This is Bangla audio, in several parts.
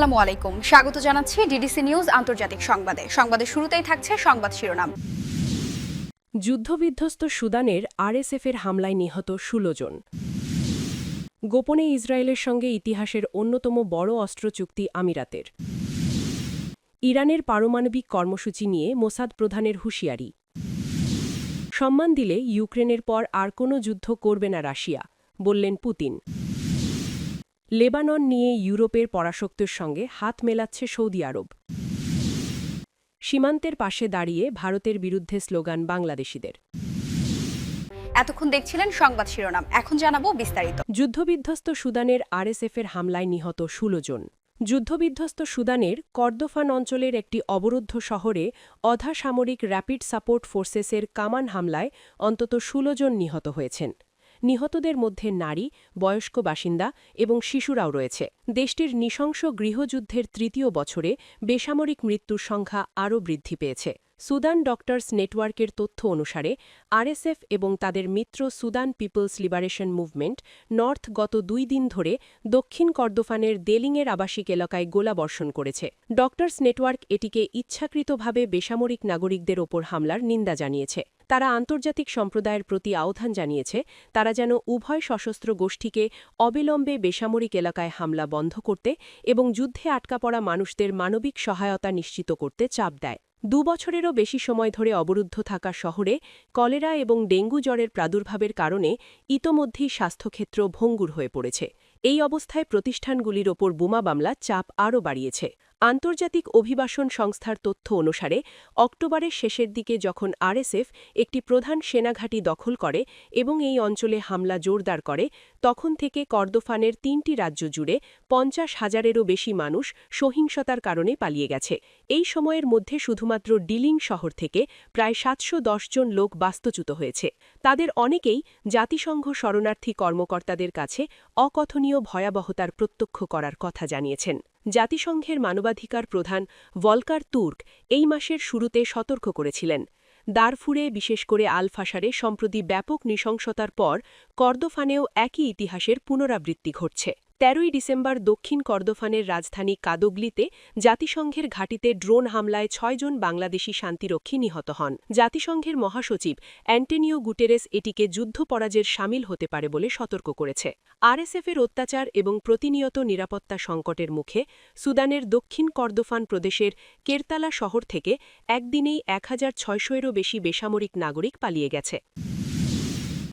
আসসালামু আলাইকুম। স্বাগত জানাচ্ছি ডিডিসি নিউজ আন্তর্জাতিক সংবাদে। শুরুতেই থাকছে সংবাদ শিরোনাম। যুদ্ধবিধ্বস্ত সুদানের আরএসএফের হামলায় নিহত ১৬ জন। গোপনে ইসরায়েলের সঙ্গে ইতিহাসের অন্যতম বড় অস্ত্র চুক্তি আমিরাতের। ইরানের পারমাণবিক কর্মসূচি নিয়ে মোসাদ প্রধানের হুঁশিয়ারি। সম্মান দিলে ইউক্রেনের পর আর কোনো যুদ্ধ করবে না রাশিয়া, বললেন পুতিন। লেবানন নিয়ে ইউরোপের পরাশক্তির সঙ্গে হাত মেলাচ্ছে সৌদি আরব। সীমান্তের পাশে দাঁড়িয়ে ভারতের বিরুদ্ধে স্লোগান বাংলাদেশিদের। এতক্ষণ দেখছিলেন সংবাদ শিরোনাম এখন জানাব বিস্তারিত। যুদ্ধবিধ্বস্ত সুদানের আরএসএফের হামলায় নিহত ১৬ জন। যুদ্ধবিধ্বস্ত সুদানের কর্দোফান অঞ্চলের একটি অবরুদ্ধ শহরে অধা সামরিক র্যাপিড সাপোর্ট ফোর্সেসের কামান হামলায় অন্তত ১৬ জন নিহত হয়েছেন। নিহতদের মধ্যে নারী, বয়স্ক বাসিন্দা এবং শিশুরাও রয়েছে। দেশটির নৃশংস গৃহযুদ্ধের তৃতীয় বছরে বেসামরিক মৃত্যুর সংখ্যা আরও বৃদ্ধি পেয়েছে। সুদান ডক্টরস নেটওয়ার্কের তথ্য অনুসারে, আরএসএফ এবং তাদের মিত্র Sudan people's liberation movement north গত দুই দিন ধরে দক্ষিণ কর্দোফানের দেলিংয়ের আবাসিক এলাকায় গোলাবর্ষণ করেছে। ডক্টরস নেটওয়ার্ক এটিকে ইচ্ছাকৃতভাবে বেসামরিক নাগরিকদের ওপর হামলার নিন্দা জানিয়েছে। তারা আন্তর্জাতিক সম্প্রদায়ের প্রতি আহ্বান জানিয়েছে, তারা যেন উভয় সশস্ত্র গোষ্ঠীকে অবিলম্বে বেসামরিক এলাকায় হামলা বন্ধ করতে এবং যুদ্ধে আটকা পড়া মানুষদের মানবিক সহায়তা নিশ্চিত করতে চাপ দেয়। দুবছরেরও বেশি সময় ধরে অবরুদ্ধ থাকা শহরে কলেরা এবং ডেঙ্গু জ্বরের প্রাদুর্ভাবের কারণে ইতোমধ্যেই স্বাস্থ্যক্ষেত্র ভঙ্গুর হয়ে পড়েছে। এই অবস্থায় প্রতিষ্ঠানগুলির ওপর বোমা মামলা চাপ আরও বাড়িয়েছে। আন্তর্জাতিক অভিবাসন সংস্থার তথ্য অনুসারে, অক্টোবরের শেষের দিকে যখন আরএসএফ একটি প্রধান সেনাঘাঁটি দখল করে এবং এই অঞ্চলে হামলা জোরদার করে, তখন থেকে কর্দোফানের তিনটি রাজ্য জুড়ে পঞ্চাশ হাজারেরও বেশি মানুষ সহিংসতার কারণে পালিয়ে গেছে। এই সময়ের মধ্যে শুধুমাত্র ডিলিং শহর থেকে প্রায় সাতশো দশ জন লোক বাস্তুচ্যুত হয়েছে। তাদের অনেকেই জাতিসংঘ শরণার্থী কর্মকর্তাদের কাছে অকথনীয় ভয়াবহতার প্রত্যক্ষ করার কথা জানিয়েছেন। জাতিসংঘের মানবাধিকার প্রধান ভলকার তুর্ক এই মাসের শুরুতে সতর্ক করেছিলেন। দারফুরে, বিশেষ করে আলফাসারে, সম্প্রতি ব্যাপক নৃশংসতার পর কর্দফানেও একই ইতিহাসের পুনরাবৃত্তি ঘটছে। তেরোই ডিসেম্বর দক্ষিণ কর্দোফানের রাজধানী কাদোগলিতে জাতিসংঘের ঘাঁটিতে ড্রোন হামলায় ছয়জন বাংলাদেশি শান্তিরক্ষী নিহত হন। জাতিসংঘের মহাসচিব অ্যান্টনিও গুটেরেস এটিকে যুদ্ধপরাজের সামিল হতে পারে বলে সতর্ক করেছে। আরএসএফের অত্যাচার এবং প্রতিনিয়ত নিরাপত্তা সংকটের মুখে সুদানের দক্ষিণ কর্দোফান প্রদেশের কেরতালা শহর থেকে একদিনেই এক হাজার ছয়শোয়েরও বেশি বেসামরিক নাগরিক পালিয়ে গেছে।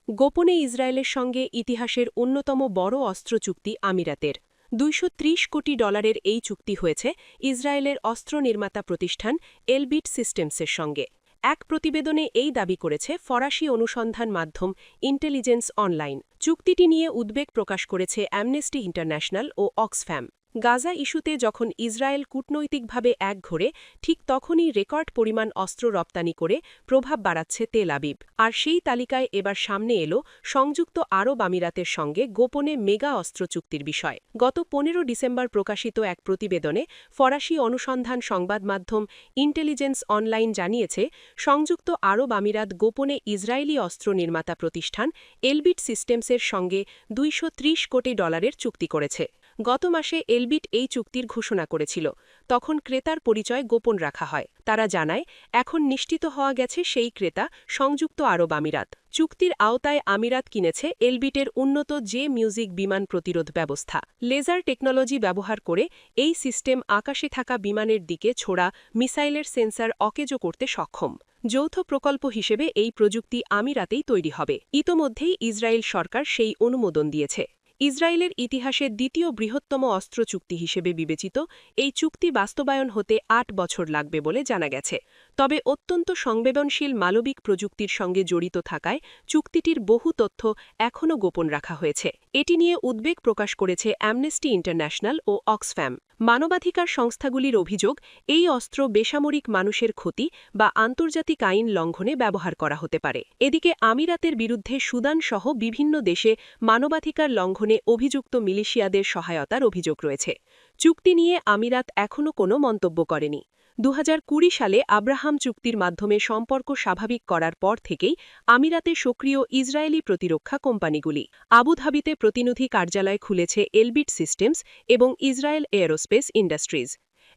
গোপনে ইসরায়েলের সঙ্গে ইতিহাসের অন্যতম বড় অস্ত্র চুক্তি আমিরাতের। দুইশ ত্রিশ কোটি ডলারের এই চুক্তি হয়েছে ইসরায়েলের অস্ত্র নির্মাতা প্রতিষ্ঠান এলবিট সিস্টেমসের সঙ্গে। এক প্রতিবেদনে এই দাবি করেছে ফরাসি অনুসন্ধান মাধ্যম ইন্টেলিজেন্স অনলাইন। চুক্তিটি নিয়ে উদ্বেগ প্রকাশ করেছে অ্যামনেস্টি ইন্টারন্যাশনাল ও অক্সফ্যাম। গাজা ইস্যুতে যখন ইসরায়েল কূটনৈতিকভাবে এক ঘোরে, ঠিক তখনই রেকর্ড পরিমাণ অস্ত্র রপ্তানি করে প্রভাব বাড়াচ্ছে তেল আবিব। আর সেই তালিকায় এবার সামনে এলো সংযুক্ত আরব আমিরাতের সঙ্গে গোপনে মেগা অস্ত্র চুক্তির বিষয়। গত পনেরো ডিসেম্বর প্রকাশিত এক প্রতিবেদনে ফরাসি অনুসন্ধান সংবাদ মাধ্যম ইন্টেলিজেন্স অনলাইন জানিয়েছে, সংযুক্ত আরব আমিরাত গোপনে ইসরায়েলি অস্ত্র নির্মাতা প্রতিষ্ঠান এলবিট সিস্টেমসের সঙ্গে দুইশ ত্রিশ কোটি ডলারের চুক্তি করেছে। গত মাসে এলবিট এই চুক্তির ঘোষণা করেছিল। তখন ক্রেতার পরিচয় গোপন রাখা হয়। তারা জানায়, এখন নিশ্চিত হওয়া গেছে সেই ক্রেতা সংযুক্ত আরব আমিরাত। চুক্তির আওতায় আমিরাত কিনেছে এলবিটের উন্নত জে মিউজিক বিমান প্রতিরোধ ব্যবস্থা। লেজার টেকনোলজি ব্যবহার করে এই সিস্টেম আকাশে থাকা বিমানের দিকে ছোড়া মিসাইলের সেন্সার অকেজো করতে সক্ষম। যৌথ প্রকল্প হিসেবে এই প্রযুক্তি আমিরাতেই তৈরি হবে। ইতোমধ্যেই ইসরায়েল সরকার সেই অনুমোদন দিয়েছে। ইসরায়েলের ইতিহাসে দ্বিতীয় বৃহত্তম অস্ত্র চুক্তি হিসেবে বিবেচিত, এই চুক্তি বাস্তবায়ন হতে আট বছর লাগবে বলে জানা গেছে। তবে অত্যন্ত সংবেদনশীল মালবিক প্রযুক্তির সঙ্গে জড়িত থাকায় চুক্তিটির বহু তথ্য এখনও গোপন রাখা হয়েছে। এটি নিয়ে উদ্বেগ প্রকাশ করেছে অ্যামনেস্টি ইন্টারন্যাশনাল ও অক্সফ্যাম। মানবাধিকার সংস্থাগুলির অভিযোগ, এই অস্ত্র বেসামরিক মানুষের ক্ষতি বা আন্তর্জাতিক আইন লঙ্ঘনে ব্যবহার করা হতে পারে। এদিকে আমিরাতের বিরুদ্ধে সুদান সহ বিভিন্ন দেশে মানবাধিকার লঙ্ঘনে অভিযুক্ত মিলিশিয়াদের সহায়তার অভিযোগ রয়েছে। চুক্তি নিয়ে আমিরাত এখনও কোনো মন্তব্য করেনি। দু হাজার কুড়ি সালে আব্রাহাম চুক্তির মাধ্যমে সম্পর্ক স্বাভাবিক করার পর থেকেই আমিরাতে সক্রিয় ইসরায়েলি প্রতিরক্ষা কোম্পানিগুলি আবুধাবিতে প্রতিনিধি কার্যালয় খুলেছে এলবিট সিস্টেমস এবং ইসরায়েল এয়ারোস্পেস ইন্ডাস্ট্রিজ।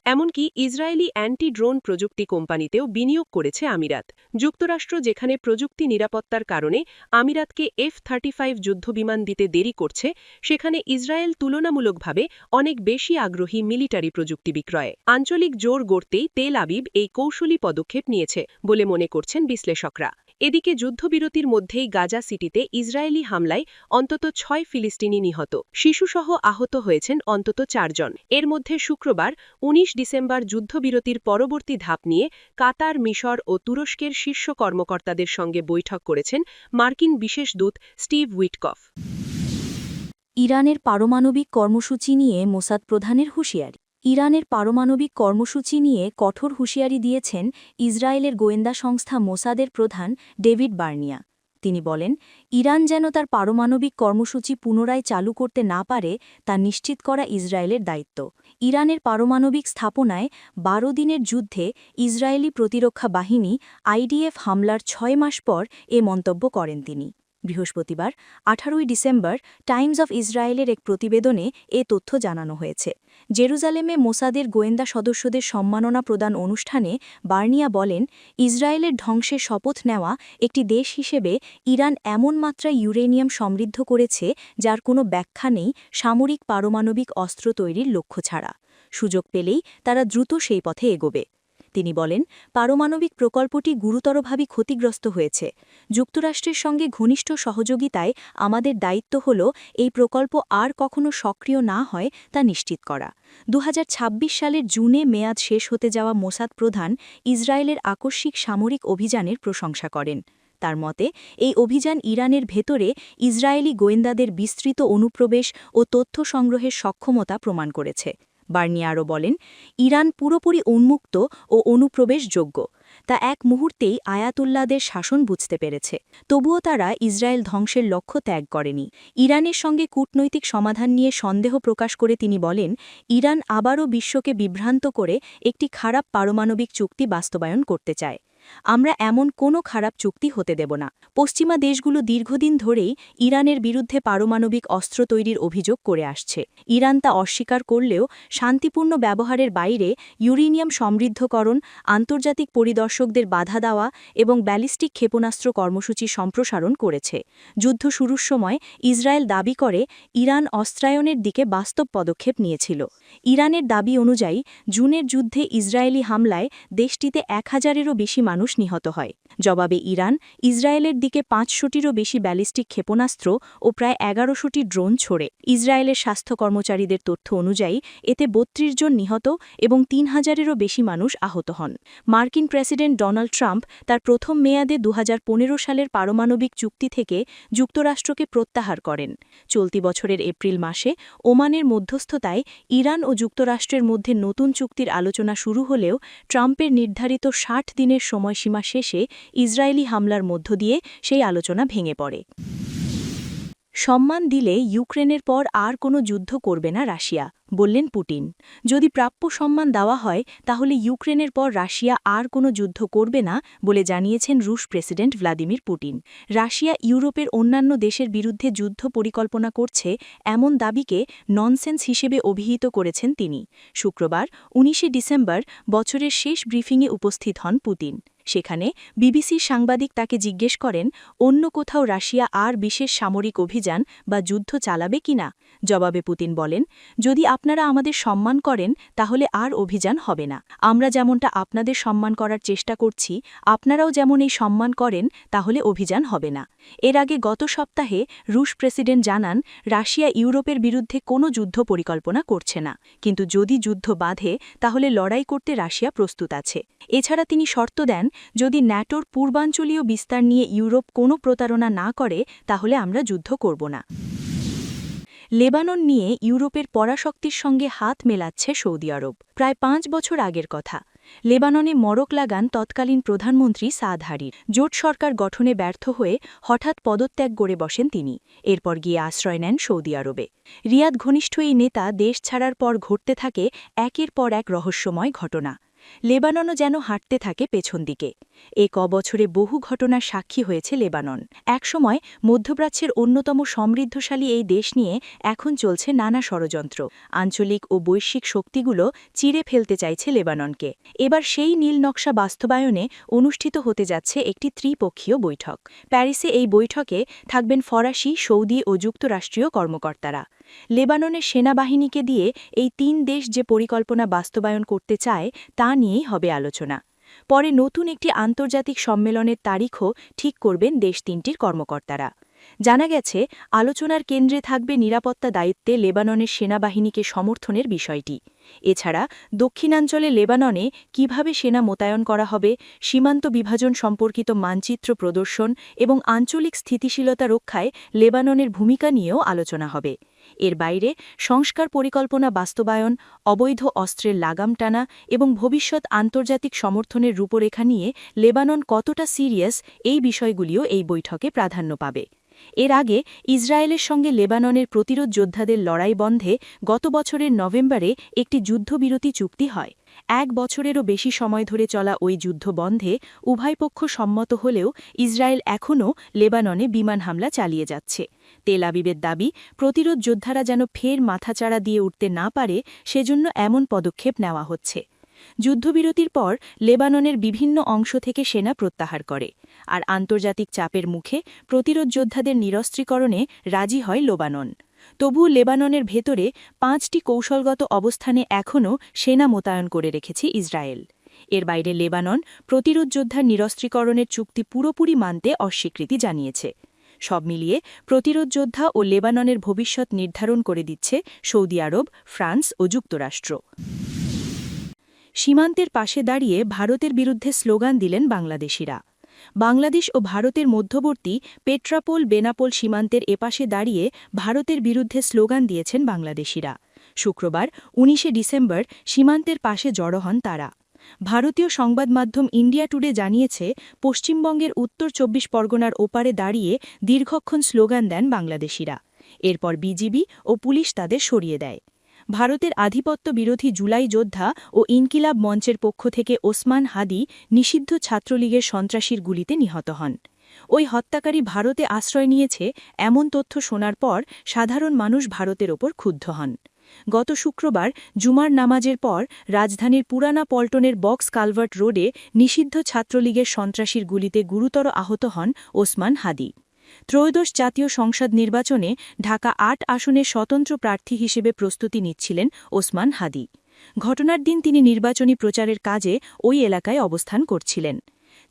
এমনকি ইসরায়েলি অ্যান্টি ড্রোন প্রযুক্তি কোম্পানিতেও বিনিয়োগ করেছে আমিরাত। যুক্তরাষ্ট্র যেখানে প্রযুক্তি নিরাপত্তার কারণে আমিরাতকে এফ থার্টি ফাইভ যুদ্ধবিমান দিতে দেরি করছে, সেখানে ইসরায়েল তুলনামূলকভাবে অনেক বেশি আগ্রহী মিলিটারি প্রযুক্তি বিক্রয়ে। আঞ্চলিক জোর গড়তেই তেল আবিব এই কৌশলী পদক্ষেপ নিয়েছে বলে মনে করছেন বিশ্লেষকরা। এদিকে যুদ্ধবিরতির মধ্যেই গাজা সিটিতে ইসরায়েলি হামলায় অন্তত ছয় ফিলিস্তিনি নিহত। শিশুসহ আহত হয়েছেন অন্তত চারজন। এর মধ্যে শুক্রবার ১৯ ডিসেম্বর যুদ্ধবিরতির পরবর্তী ধাপ নিয়ে কাতার, মিশর ও তুরস্কের শীর্ষ কর্মকর্তাদের সঙ্গে বৈঠক করেছেন মার্কিন বিশেষ দূত স্টিভ উইটকফ। ইরানের পারমাণবিক কর্মসূচি নিয়ে মোসাদ প্রধানের হুঁশিয়ারি। ইরানের পারমাণবিক কর্মসূচি নিয়ে কঠোর হুঁশিয়ারি দিয়েছেন ইসরায়েলের গোয়েন্দা সংস্থা মোসাদের প্রধান ডেভিড বার্নিয়া। তিনি বলেন, ইরান যেন তার পারমাণবিক কর্মসূচি পুনরায় চালু করতে না পারে, তা নিশ্চিত করা ইসরায়েলের দায়িত্ব। ইরানের পারমাণবিক স্থাপনায় বারো দিনের যুদ্ধে ইসরায়েলি প্রতিরক্ষা বাহিনী আইডিএফ হামলার ছয় মাস পর এ মন্তব্য করেন তিনি। বৃহস্পতিবার, আঠারোই ডিসেম্বর, টাইমস অফ ইসরায়েলের এক প্রতিবেদনে এ তথ্য জানানো হয়েছে। জেরুজালেমে মোসাদের গোয়েন্দা সদস্যদের সম্মাননা প্রদান অনুষ্ঠানে বার্নিয়া বলেন, ইসরায়েলের ধ্বংসের শপথ নেওয়া একটি দেশ হিসেবে ইরান এমন মাত্রায় ইউরেনিয়াম সমৃদ্ধ করেছে যার কোনো ব্যাখ্যা নেই সামরিক পারমাণবিক অস্ত্র তৈরির লক্ষ্য ছাড়া। সুযোগ পেলেই তারা দ্রুত সেই পথে এগোবে। তিনি বলেন, পারমাণবিক প্রকল্পটি গুরুতরভাবে ক্ষতিগ্রস্ত হয়েছে। যুক্তরাষ্ট্রের সঙ্গে ঘনিষ্ঠ সহযোগিতায় আমাদের দায়িত্ব হল এই প্রকল্প আর কখনো সক্রিয় না হয় তা নিশ্চিত করা। দু হাজার ছাব্বিশ সালের জুনে মেয়াদ শেষ হতে যাওয়া মোসাদ প্রধান ইসরায়েলের আকস্মিক সামরিক অভিযানের প্রশংসা করেন। তার মতে, এই অভিযান ইরানের ভেতরে ইসরায়েলি গোয়েন্দাদের বিস্তৃত অনুপ্রবেশ ও তথ্য সংগ্রহের সক্ষমতা প্রমাণ করেছে। বার্নি আরও বলেন, ইরান পুরোপুরি উন্মুক্ত ও অনুপ্রবেশযোগ্য। তা এক মুহূর্তেই আয়াতুল্লাদের শাসন বুঝতে পেরেছে। তবুও তারা ইসরায়েল ধ্বংসের লক্ষ্য ত্যাগ করেনি। ইরানের সঙ্গে কূটনৈতিক সমাধান নিয়ে সন্দেহ প্রকাশ করে তিনি বলেন, ইরান আবারও বিশ্বকে বিভ্রান্ত করে একটি খারাপ পারমাণবিক চুক্তি বাস্তবায়ন করতে চায়। আমরা এমন কোনো খারাপ চুক্তি হতে দেব না। পশ্চিমা দেশগুলো দীর্ঘদিন ধরেই ইরানের বিরুদ্ধে পারমাণবিক অস্ত্র তৈরির অভিযোগ করে আসছে। ইরান তা অস্বীকার করলেও শান্তিপূর্ণ ব্যবহারের বাইরে ইউরেনিয়াম সমৃদ্ধকরণ, আন্তর্জাতিক পরিদর্শকদের বাধা দেওয়া এবং ব্যালিস্টিক ক্ষেপণাস্ত্র কর্মসূচি সম্প্রসারণ করেছে। যুদ্ধ শুরুর সময় ইসরায়েল দাবি করে ইরান অস্ত্রায়নের দিকে বাস্তব পদক্ষেপ নিয়েছিল। ইরানের দাবি অনুযায়ী, জুনের যুদ্ধে ইসরায়েলি হামলায় দেশটিতে এক হাজারেরও বেশি মানুষ নিহত হয়। জবাবে ইরান, ইসরায়েলের দিকে পাঁচশোটিরও বেশি ব্যালিস্টিক ক্ষেপণাস্ত্র ও প্রায় এগারোশোটি ড্রোন ছোড়ে। ইসরায়েলের স্বাস্থ্য কর্মচারীদের তথ্য অনুযায়ী, এতে বত্রিশ জন নিহত এবং তিন হাজারেরও বেশি মানুষ আহত হন। মার্কিন প্রেসিডেন্ট ডোনাল্ড ট্রাম্প তার প্রথম মেয়াদে দু হাজার পনেরো সালের পারমাণবিক চুক্তি থেকে যুক্তরাষ্ট্রকে প্রত্যাহার করেন। চলতি বছরের এপ্রিল মাসে ওমানের মধ্যস্থতায় ইরান ও যুক্তরাষ্ট্রের মধ্যে নতুন চুক্তির আলোচনা শুরু হলেও ট্রাম্পের নির্ধারিত ষাট দিনের সময়সীমা শেষে ইসরায়েলি হামলার মধ্য দিয়ে সেই আলোচনা ভেঙে পড়ে। সম্মান দিলে ইউক্রেনের পর আর কোনো যুদ্ধ করবে না রাশিয়া, বললেন পুটিন যদি প্রাপ্য সম্মান দেওয়া হয়, তাহলে ইউক্রেনের পর রাশিয়া আর কোনো যুদ্ধ করবে না বলে জানিয়েছেন রুশ প্রেসিডেন্ট ভ্লাদিমির পুটিন রাশিয়া ইউরোপের অন্যান্য দেশের বিরুদ্ধে যুদ্ধ পরিকল্পনা করছে এমন দাবিকে ননসেন্স হিসেবে অভিহিত করেছেন তিনি। শুক্রবার, উনিশে ডিসেম্বর বছরের শেষ ব্রিফিংয়ে উপস্থিত হন পুতিন। সেখানে বিবিসির সাংবাদিক তাকে জিজ্ঞেস করেন, অন্য কোথাও রাশিয়া আর বিশেষ সামরিক অভিযান বা যুদ্ধ চালাবে কিনা জবাবে পুতিন বলেন, যদি আপনারা আমাদের সম্মান করেন, তাহলে আর অভিযান হবে না। আমরা যেমনটা আপনাদের সম্মান করার চেষ্টা করছি, আপনারাও যেমন এই সম্মান করেন, তাহলে অভিযান হবে না। এর আগে গত সপ্তাহে রুশ প্রেসিডেন্ট জানান, রাশিয়া ইউরোপের বিরুদ্ধে কোনো যুদ্ধ পরিকল্পনা করছে না। কিন্তু যদি যুদ্ধ বাধে, তাহলে লড়াই করতে রাশিয়া প্রস্তুত আছে। এছাড়া তিনি শর্ত দেন যদি ন্যাটোর পূর্বাঞ্চলীয় বিস্তার নিয়ে ইউরোপ কোনো প্রতারণা না করে, তাহলে আমরা যুদ্ধ করব না। লেবানন নিয়ে ইউরোপের পরাশক্তির সঙ্গে হাত মেলাচ্ছে সৌদি আরব। প্রায় পাঁচ বছর আগের কথা। লেবাননে মরক লাগান তৎকালীন প্রধানমন্ত্রী সাদ হারির জোট সরকার গঠনে ব্যর্থ হয়ে হঠাৎ পদত্যাগ করে বসেন তিনি। এরপর গিয়ে আশ্রয় নেন সৌদি আরবে। রিয়াদ ঘনিষ্ঠ এই নেতা দেশ ছাড়ার পর ঘটতে থাকে একের পর এক রহস্যময় ঘটনা। লেবাননও যেন হাঁটতে থাকে পেছন দিকে। এ কবছরে বহু ঘটনার সাক্ষী হয়েছে লেবানন। একসময় মধ্যপ্রাচ্যের অন্যতম সমৃদ্ধশালী এই দেশ নিয়ে এখন চলছে নানা ষড়যন্ত্র। আঞ্চলিক ও বৈশ্বিক শক্তিগুলো চিরে ফেলতে চাইছে লেবাননকে। এবার সেই নীল নকশা বাস্তবায়নে অনুষ্ঠিত হতে যাচ্ছে একটি ত্রিপক্ষীয় বৈঠক। প্যারিসে এই বৈঠকে থাকবেন ফরাসি, সৌদি ও যুক্তরাষ্ট্রীয় কর্মকর্তারা। লেবাননের সেনাবাহিনীকে দিয়ে এই তিন দেশ যে পরিকল্পনা বাস্তবায়ন করতে চায় তা নিয়েই হবে আলোচনা। পরে নতুন একটি আন্তর্জাতিক সম্মেলনের তারিখও ঠিক করবেন দেশ তিনটির কর্মকর্তারা। জানা গেছে, আলোচনার কেন্দ্রে থাকবে নিরাপত্তা দায়িত্বে লেবাননের সেনাবাহিনীকে সমর্থনের বিষয়টি। এছাড়া, দক্ষিণাঞ্চলে লেবাননে কীভাবে সেনা মোতায়েন করা হবে, সীমান্ত বিভাজন সম্পর্কিত মানচিত্র প্রদর্শন এবং আঞ্চলিক স্থিতিশীলতা রক্ষায় লেবাননের ভূমিকা নিয়েও আলোচনা হবে। এর বাইরে সংস্কার পরিকল্পনা বাস্তবায়ন, অবৈধ অস্ত্রের লাগাম টানা এবং ভবিষ্যৎ আন্তর্জাতিক সমর্থনের রূপরেখা নিয়ে লেবানন কতটা সিরিয়াস এই বিষয়গুলিও এই বৈঠকে প্রাধান্য পাবে। এর আগে ইসরায়েলের সঙ্গে লেবাননের প্রতিরোধ যোদ্ধাদের লড়াই বন্ধে গত বছরের নভেম্বরে একটি যুদ্ধবিরতি চুক্তি হয়। এক বছরেরও বেশি সময় ধরে চলা ওই যুদ্ধ বন্ধে উভয় পক্ষ সম্মত হলেও ইসরায়েল এখনও লেবাননে বিমান হামলা চালিয়ে যাচ্ছে। তেল আবিবের দাবি, প্রতিরোধ যোদ্ধারা যেন ফের মাথাচাড়া দিয়ে উঠতে না পারে, সেজন্য এমন পদক্ষেপ নেওয়া হচ্ছে। যুদ্ধবিরতির পর লেবাননের বিভিন্ন অংশ থেকে সেনা প্রত্যাহার করে। আর আন্তর্জাতিক চাপের মুখে প্রতিরোধ যোদ্ধাদের নিরস্ত্রীকরণে রাজি হয় লোবানন। তবু লেবাননের ভেতরে পাঁচটি কৌশলগত অবস্থানে এখনও সেনা মোতায়েন করে রেখেছে ইসরায়েল। এর বাইরে লেবানন প্রতিরোধ যোদ্ধার নিরস্ত্রীকরণের চুক্তি পুরোপুরি মানতে অস্বীকৃতি জানিয়েছে। সব মিলিয়ে প্রতিরোধ যোদ্ধা ও লেবাননের ভবিষ্যৎ নির্ধারণ করে দিচ্ছে সৌদি আরব, ফ্রান্স ও যুক্তরাষ্ট্র। সীমান্তের পাশে দাঁড়িয়ে ভারতের বিরুদ্ধে স্লোগান দিলেন বাংলাদেশিরা। বাংলাদেশ ও ভারতের মধ্যবর্তী পেট্রাপোল বেনাপোল সীমান্তের এপাশে দাঁড়িয়ে ভারতের বিরুদ্ধে স্লোগান দিয়েছেন বাংলাদেশিরা। শুক্রবার, উনিশে ডিসেম্বর, সীমান্তের পাশে জড়ো হন তারা। ভারতীয় সংবাদ মাধ্যম ইন্ডিয়া টুডে জানিয়েছে, পশ্চিমবঙ্গের উত্তর চব্বিশ পরগনার ওপারে দাঁড়িয়ে দীর্ঘক্ষণ স্লোগান দেন বাংলাদেশিরা। এরপর বিজিবি ও পুলিশ তাদের সরিয়ে দেয়। ভারতের আধিপত্য বিরোধী জুলাই যোদ্ধা ও ইনকিলাব মঞ্চের পক্ষ থেকে ওসমান হাদি নিষিদ্ধ ছাত্রলীগের সন্ত্রাসীর গুলিতে নিহত হন। ওই হত্যাকারী ভারতে আশ্রয় নিয়েছে এমন তথ্য শোনার পর সাধারণ মানুষ ভারতের ওপর ক্ষুব্ধ হন। গত শুক্রবার জুমার নামাজের পর রাজধানীর পুরানা পল্টনের বক্স কালভার্ট রোডে নিষিদ্ধ ছাত্রলীগের সন্ত্রাসীর গুলিতে গুরুতর আহত হন ওসমান হাদি। ত্রয়োদশ জাতীয় সংসদ নির্বাচনে ঢাকা আট আসনের স্বতন্ত্র প্রার্থী হিসেবে প্রস্তুতি নিচ্ছিলেন ওসমান হাদি। ঘটনার দিন তিনি নির্বাচনী প্রচারের কাজে ওই এলাকায় অবস্থান করছিলেন।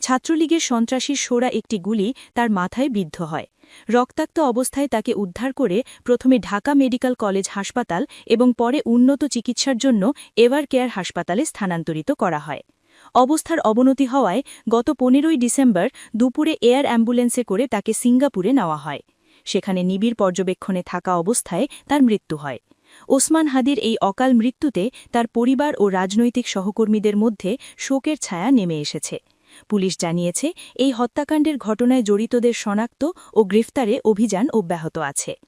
ছাত্রলীগের সন্ত্রাসীর সোরা একটি গুলি তার মাথায় বিদ্ধ হয়। রক্তাক্ত অবস্থায় তাকে উদ্ধার করে প্রথমে ঢাকা মেডিকেল কলেজ হাসপাতাল এবং পরে উন্নত চিকিৎসার জন্য এভার কেয়ার হাসপাতালে স্থানান্তরিত করা হয়। অবস্থার অবনতি হওয়ায় গত পনেরোই ডিসেম্বর দুপুরে এয়ার অ্যাম্বুলেন্সে করে তাকে সিঙ্গাপুরে নেওয়া হয়। সেখানে নিবিড় পর্যবেক্ষণে থাকা অবস্থায় তার মৃত্যু হয়। ওসমান হাদির এই অকাল মৃত্যুতে তার পরিবার ও রাজনৈতিক সহকর্মীদের মধ্যে শোকের ছায়া নেমে এসেছে। পুলিশ জানিয়েছে, এই হত্যাকাণ্ডের ঘটনায় জড়িতদের শনাক্ত ও গ্রেফতারে অভিযান অব্যাহত আছে।